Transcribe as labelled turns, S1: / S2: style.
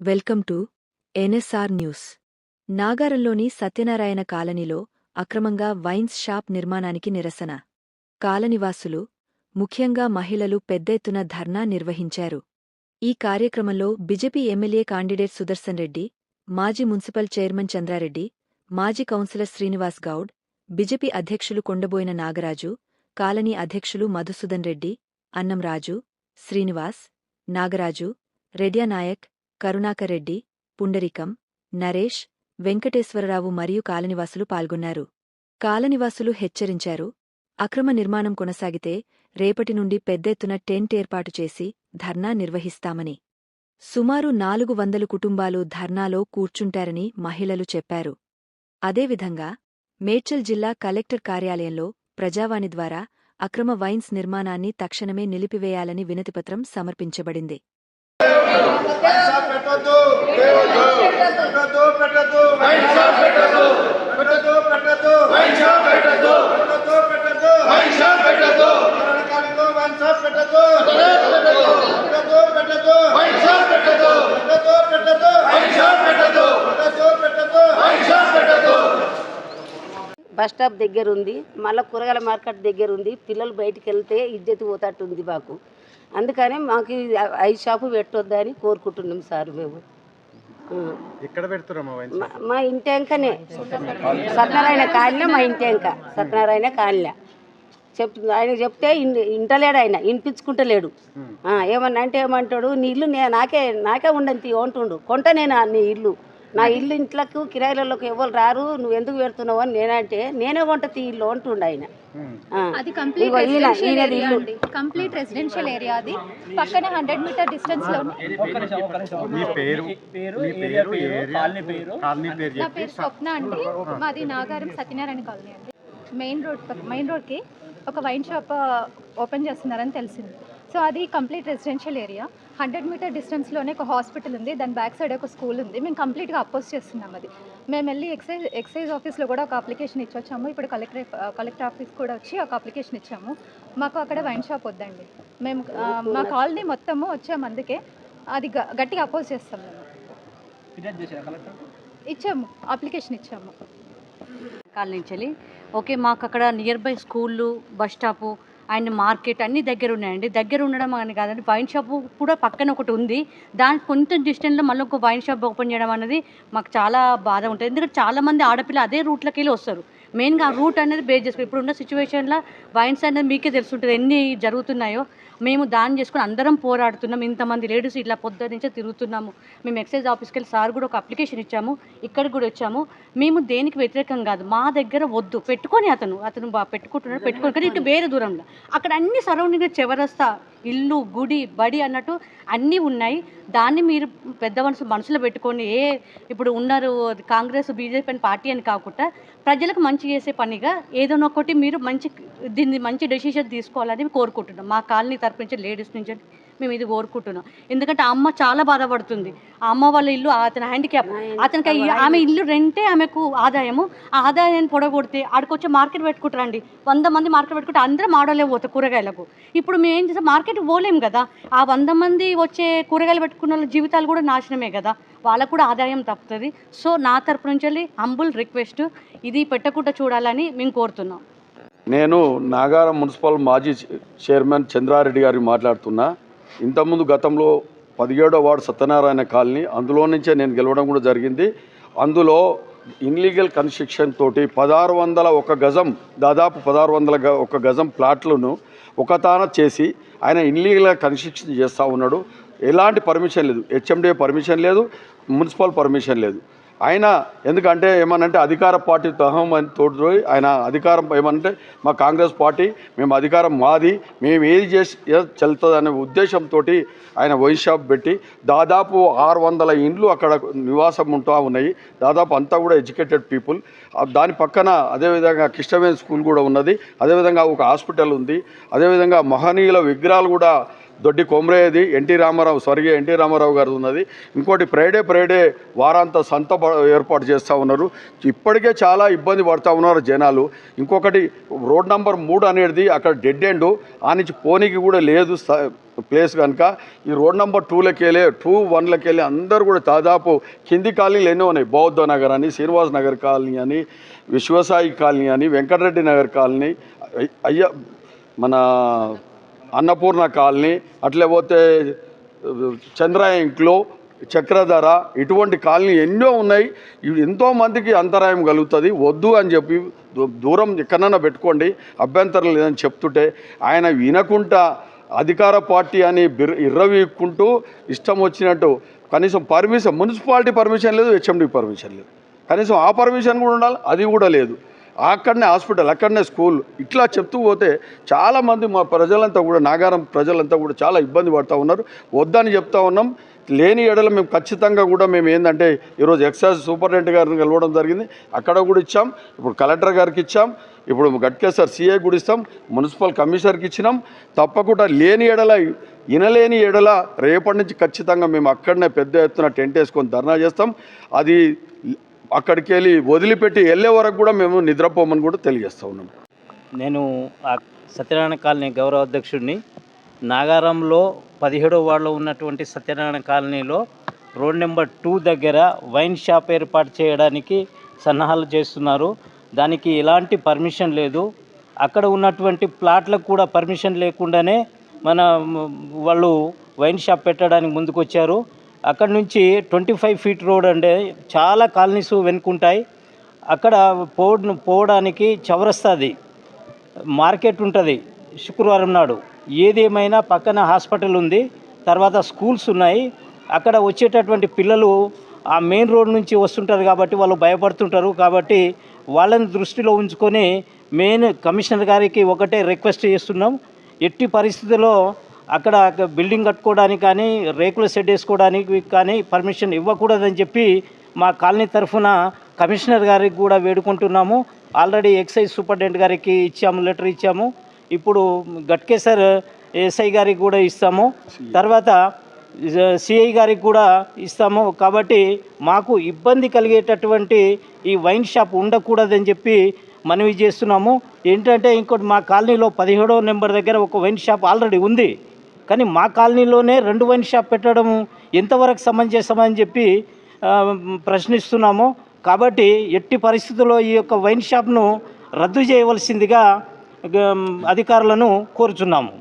S1: Welcome to NSR news. నాగారంలోని Satyanarayana కాలనీలో అక్రమంగా wines shop నిర్మాణానికి నిరసన. కాలనివాసులు ముఖ్యంగా మహిళలు పెద్ద ఎత్తున ధర్నా నిర్వహించారు. ఈ కార్యక్రమంలో BJP MLA candidate Sudarshan Reddy మాజీ మున్సిపల్ చైర్మన్ చంద్రారెడ్డి మాజీ కౌన్సిలర్ శ్రీనివాస్ గౌడ్ బిజెపి అధ్యక్షులు కొండబోయిన నాగరాజు కాలనీ అధ్యక్షులు మధుసూదన్ రెడ్డి అన్నం రాజు శ్రీనివాస్ నాగరాజు రెడ్యానాయక్ కరుణాకరెడ్డి పుండరికం నరేష్ వెంకటేశ్వరరావు మరియు కాలనివాసులు పాల్గొన్నారు. కాలనివాసులు హెచ్చరించారు. అక్రమ నిర్మాణం కొనసాగితే రేపటి నుండి పెద్దెత్తున టెంట్ ఏర్పాటు చేసి ధర్నా నిర్వహిస్తామని. సుమారు నాలుగు వందలు కుటుంబాలు ధర్నాలో కూర్చుంటారని మహిళలు చెప్పారు. అదేవిధంగా మేడ్చల్ జిల్లా కలెక్టర్ కార్యాలయంలో ప్రజావాణి ద్వారా అక్రమ వైన్స్ నిర్మాణాన్ని తక్షణమే నిలిపివేయాలని వినతిపత్రం సమర్పించబడింది.
S2: పెట్టొద్దు పెట్టొద్దు పెట్టొద్దు వైన్ షాప్ పెట్టొద్దు. పెట్టొద్దు పెట్టొద్దు. వైన్ షాప్ పెట్టొద్దు. పెట్టొద్దు పెట్టొద్దు. వైన్ షాప్ పెట్టొద్దు కాలంలో వైన్ షాప్ పెట్టొద్దు. పెట్టొద్దు పెట్టొద్దు. వైన్ షాప్ పెట్టొద్దు. పెట్టొద్దు పెట్టొద్దు. వైన్ షాప్ పెట్టొద్దు. పెట్టొద్దు పెట్టొద్దు. వైన్ షాప్ పెట్టొద్దు.
S3: బస్ స్టాప్ దగ్గర ఉంది మళ్ళీ కూరగాయల మార్కెట్ దగ్గర ఉంది పిల్లలు బయటికి వెళ్తే ఇజ్జతి పోతట్టు ఉంది మాకు. అందుకని మాకు ఐదు షాపు పెట్టొద్దని కోరుకుంటున్నాం సార్ మేము.
S4: ఎక్కడ
S3: మా- ఇంటి వెంకనే సత్యనారాయణ కాలనీ మా ఇంటి వెంక సత్యనారాయణ కాలనీ. చెప్ ఆయన చెప్తే ఇంటలేడు ఆయన వినిపించుకుంటలేడు. ఏమన్నా అంటే ఏమంటాడు నీ ఇల్లు నాకే నాకే ఉండంతి అంటుండు. కొంట నేను నీ ఇల్లు? నా ఇల్లు ఇంట్లోకి కిరాయిలలోకి ఎవరు రారు నువ్వు ఎందుకు పెడుతున్నావు అని నేనంటే నేనే కొంటతి ఇల్లు అంటుండు ఆయన.
S5: అది కంప్లీట్ రెసిడెన్షియల్ ఏరియా అండి. కంప్లీట్ రెసిడెన్షియల్ ఏరియా అది. పక్కన హండ్రెడ్ మీటర్ డిస్టెన్స్లో
S4: మీ పేరు? మీ పేరు ఏరియా కాలనీ పేరు? కాలనీ పేరు
S5: నా పేరు స్వప్న అండి. మాది నాగారం సత్యనారాయణ కాలనీ అండి. మెయిన్ రోడ్ పక్క- మెయిన్ రోడ్కి ఒక వైన్ షాప్ ఓపెన్ చేస్తున్నారని తెలిసింది. సో అది complete residential area. Hundred metre డిస్టెన్స్లోనే ఒక హాస్పిటల్ ఉంది. దాని బ్యాక్ సైడ్ ఒక స్కూల్ ఉంది. మేము కంప్లీట్గా అపోజ్ చేస్తున్నాం అది. మేము వెళ్ళి ఎక్సైజ్ ఎక్సైజ్ ఆఫీస్లో కూడా ఒక అప్లికేషన్ ఇచ్చొచ్చాము. ఇప్పుడు కలెక్టర్ కలెక్టర్ ఆఫీస్ కూడా వచ్చి ఒక అప్లికేషన్ ఇచ్చాము. మాకు అక్కడ వైన్ షాప్ వద్దండి. మేము మా కాలనీ మొత్తము వచ్చాము అందుకే. అది గ- గట్టిగా అపోజ్ చేస్తాం మేము. ఇచ్చాము. అప్లికేషన్ ఇచ్చాము.
S6: కాలనీ నుంచి వెళ్ళి ఓకే మాకు అక్కడ నియర్ బై స్కూళ్ళు బస్ స్టాపు అండ్ మార్కెట్ అన్నీ దగ్గర ఉన్నాయండి దగ్గర ఉండడం అని కాదండి వైన్ షాప్ కూడా పక్కన ఒకటి ఉంది. దానికి కొంచెం డిస్టెన్స్లో మళ్ళీ ఒక వైన్ షాప్ ఓపెన్ చేయడం అనేది మాకు చాలా బాధ ఉంటుంది. ఎందుకంటే చాలామంది ఆడపిల్ల అదే రూట్లోకి వెళ్ళి వస్తారు. మెయిన్గా రూట్ అనేది బేస్ చేసుకుని ఇప్పుడున్న సిచ్యువేషన్లో వైన్స్ అనేది మీకే తెలుసుంటుంది ఎన్ని జరుగుతున్నాయో. మేము దాన్ని చేసుకుని అందరం పోరాడుతున్నాం. ఇంతమంది లేడీస్ ఇట్లా పొద్దు నుంచే తిరుగుతున్నాము. మేము ఎక్సైజ్ ఆఫీస్కి వెళ్ళి సార్ కూడా ఒక అప్లికేషన్ ఇచ్చాము. ఇక్కడికి కూడా వచ్చాము. మేము దేనికి వ్యతిరేకం కాదు. మా దగ్గర వద్దు. పెట్టుకొని అతను అతను పెట్టుకుంటున్నాడు పెట్టుకొని కానీ ఇటు వేరే దూరంలో. అక్కడ అన్ని సరౌండింగ్ చివరస్తా ఇల్లు గుడి బడి అన్నట్టు అన్నీ ఉన్నాయి. దాన్ని మీరు పెద్ద మనసు మనసులో పెట్టుకొని ఏ ఇప్పుడు ఉన్నారు కాంగ్రెస్ బీజేపీ అని పార్టీ అని కాకుండా ప్రజలకు మంచి చేసే పనిగా ఏదైనా ఒకటి మీరు మంచి దీన్ని మంచి డెసిషన్ తీసుకోవాలని కోరుకుంటున్నాం. మా కాలనీ తరపు నుంచి లేడీస్ నుంచి మేము ఇది కోరుకుంటున్నాం. ఎందుకంటే ఆ అమ్మ చాలా బాధపడుతుంది. ఆ అమ్మ వాళ్ళ ఇల్లు అతని హ్యాండిక్యాప్ అతనికి ఆమె ఇల్లు. రెంటే ఆమెకు ఆదాయము. ఆ ఆదాయాన్ని పొడగొడితే ఆడికొచ్చి మార్కెట్ పెట్టుకుంటారండి వంద మంది మార్కెట్ పెట్టుకుంటే అందరం ఆడలే పోతాయి కూరగాయలకు. ఇప్పుడు మేము ఏం చేస్తాం? మార్కెట్ పోలేం కదా. ఆ వంద మంది వచ్చే కూరగాయలు పెట్టుకున్న వాళ్ళ జీవితాలు కూడా నాశనమే కదా. వాళ్ళకు కూడా ఆదాయం తప్పుతుంది. సో నా తరపు నుంచి వెళ్ళి హంబుల్ రిక్వెస్ట్ ఇది పెట్టకుండా చూడాలని మేము కోరుతున్నాం.
S7: నేను నాగారం మున్సిపల్ మాజీ చైర్మన్ చంద్రారెడ్డి గారికి మాట్లాడుతున్నా. ఇంతకుముందు గతంలో పదిహేడో వార్డు సత్యనారాయణ కాలనీ అందులో నుంచే నేను గెలవడం కూడా జరిగింది. అందులో ఇన్లీగల్ కన్స్ట్రక్షన్ తోటి పదహారు వందల ఒక గజం దాదాపు పదహారు వందల గ ఒక గజం ప్లాట్లను ఒకతాన చేసి ఆయన ఇన్లీగల్ కన్స్ట్రక్షన్ చేస్తూ ఉన్నాడు. ఎలాంటి పర్మిషన్ లేదు. హెచ్ఎండిఏ పర్మిషన్ లేదు. మున్సిపల్ పర్మిషన్ లేదు. ఆయన ఎందుకంటే ఏమనంటే అధికార పార్టీ తహం అని తోడు ఆయన అధికారం ఏమనంటే మా కాంగ్రెస్ పార్టీ మేము అధికారం మాది మేము ఏది చేసి చెల్తుంది అనే ఉద్దేశంతో ఆయన వైన్ షాప్ పెట్టి దాదాపు ఆరు వందల ఇండ్లు అక్కడ నివాసం ఉంటూ ఉన్నాయి. దాదాపు అంతా కూడా ఎడ్యుకేటెడ్ పీపుల్. దాని పక్కన అదేవిధంగా కృష్ణవేణి స్కూల్ కూడా ఉన్నది. అదేవిధంగా ఒక హాస్పిటల్ ఉంది. అదేవిధంగా మహనీయుల విగ్రహాలు కూడా దొడ్డి కొమరేది ఎన్టీ రామారావు స్వర్గీయ ఎన్టీ రామారావు గారు ఉన్నది. ఇంకోటి ఫ్రైడే ఫ్రైడే వారాంత సంత ఏర్పాటు చేస్తూ ఉన్నారు. ఇప్పటికే చాలా ఇబ్బంది పడుతూ ఉన్నారు జనాలు. ఇంకొకటి రోడ్ నెంబర్ మూడు అనేది అక్కడ డెడ్ ఎండ్. ఆ నుంచి పోనీకి కూడా లేదు స- ప్లేస్ కనుక. ఈ రోడ్ నెంబర్ టూలోకి వెళ్ళే టూ వన్లోకి వెళ్ళి అందరూ కూడా దాదాపు కింది కాలనీలు ఎన్నో ఉన్నాయి. బౌద్ధ నగర్ అని శ్రీనివాస్ నగర్ కాలనీ అని విశ్వసాయి కాలనీ అని వెంకటరెడ్డి నగర్ కాలనీ. అయ్య మన అన్నపూర్ణ కాలనీ అట్లే పోతే చంద్రాయంక్లో చక్రధర ఇటువంటి కాలనీ ఎన్నో ఉన్నాయి. ఇవి అంతరాయం కలుగుతుంది. వద్దు అని చెప్పి దూరం ఎక్కడన్నా పెట్టుకోండి. అభ్యంతరం లేదని చెప్తుంటే ఆయన వినకుండా అధికార పార్టీ అని బిర్ ఇర్రవీక్కుంటూ ఇష్టం వచ్చినట్టు కనీసం పర్మిషన్ మున్సిపాలిటీ పర్మిషన్ లేదు హెచ్ఎండి పర్మిషన్ లేదు. కనీసం ఆ పర్మిషన్ కూడా ఉండాలి అది కూడా లేదు. అక్కడనే హాస్పిటల్ అక్కడనే స్కూల్. ఇట్లా చెప్తూ పోతే చాలామంది మా ప్రజలంతా కూడా నాగారం ప్రజలంతా కూడా చాలా ఇబ్బంది పడుతూ ఉన్నారు. వద్దని చెప్తా ఉన్నాం. లేని ఎడల మేము ఖచ్చితంగా కూడా మేము ఏంటంటే ఈరోజు ఎక్సైజ్ సూపరింటెండెంట్ గారిని కలవడం జరిగింది. అక్కడ కూడా ఇచ్చాం. ఇప్పుడు కలెక్టర్ గారికి ఇచ్చాం. ఇప్పుడు గట్కేసర్ సీఏ కూడా ఇస్తాం. మున్సిపల్ కమిషనర్కి ఇచ్చినాం. తప్పకుండా లేని ఎడల వినలేని ఎడల రేపటి నుంచి ఖచ్చితంగా మేము అక్కడనే పెద్ద ఎత్తున టెంట్ వేసుకొని ధర్నా చేస్తాం. అది అక్కడికి వెళ్ళి వదిలిపెట్టి వెళ్ళే వరకు కూడా మేము నిద్రపోమని కూడా తెలియజేస్తూ ఉన్నాం.
S8: నేను సత్యనారాయణ కాలనీ గౌరవ అధ్యక్షుడిని. నాగారంలో పదిహేడో వార్డులో ఉన్నటువంటి సత్యనారాయణ కాలనీలో రోడ్ నెంబర్ టూ దగ్గర వైన్ షాప్ ఏర్పాటు చేయడానికి సన్నాహాలు చేస్తున్నారు. దానికి ఎలాంటి పర్మిషన్ లేదు. అక్కడ ఉన్నటువంటి ప్లాట్లకు కూడా పర్మిషన్ లేకుండానే మన వాళ్ళు వైన్ షాప్ పెట్టడానికి ముందుకొచ్చారు. అక్కడ నుంచి ట్వంటీ ఫైవ్ ఫీట్ రోడ్ అంటే చాలా కాలనీస్ వెనుకుంటాయి. అక్కడ పో పోవడానికి చవరస్తుంది మార్కెట్ ఉంటుంది శుక్రవారం నాడు. ఏదేమైనా పక్కన హాస్పిటల్ ఉంది. తర్వాత స్కూల్స్ ఉన్నాయి. అక్కడ వచ్చేటటువంటి పిల్లలు ఆ మెయిన్ రోడ్ నుంచి వస్తుంటారు కాబట్టి వాళ్ళు భయపడుతుంటారు. కాబట్టి వాళ్ళని దృష్టిలో ఉంచుకొని మెయిన్ కమిషనర్ గారికి ఒకటే రిక్వెస్ట్ చేస్తున్నాం. ఎట్టి పరిస్థితుల్లో అక్కడ బిల్డింగ్ కట్టుకోవడానికి కానీ రేకుల షెడ్ వేసుకోవడానికి కానీ పర్మిషన్ ఇవ్వకూడదని చెప్పి మా కాలనీ తరఫున కమిషనర్ గారికి కూడా వేడుకుంటున్నాము. ఆల్రెడీ ఎక్సైజ్ సూపరింటెండెంట్ గారికి ఇచ్చాము లెటర్ ఇచ్చాము. ఇప్పుడు గట్కేసర్ ఎస్ఐ గారికి కూడా ఇస్తాము. తర్వాత సిఐ గారికి కూడా ఇస్తాము. కాబట్టి మాకు ఇబ్బంది కలిగేటటువంటి ఈ వైన్ షాప్ ఉండకూడదని చెప్పి మనవి చేస్తున్నాము. ఏంటంటే ఇంకోటి మా కాలనీలో పదిహేడో నెంబర్ దగ్గర ఒక వైన్ షాప్ ఆల్రెడీ ఉంది. కానీ మా కాలనీలోనే రెండు వైన్ షాప్ పెట్టడము ఎంతవరకు సమంజసమని చెప్పి ప్రశ్నిస్తున్నాము. కాబట్టి ఎట్టి పరిస్థితుల్లో ఈ యొక్క వైన్ షాప్ను రద్దు చేయవలసిందిగా అధికారులను కోరుచున్నాము.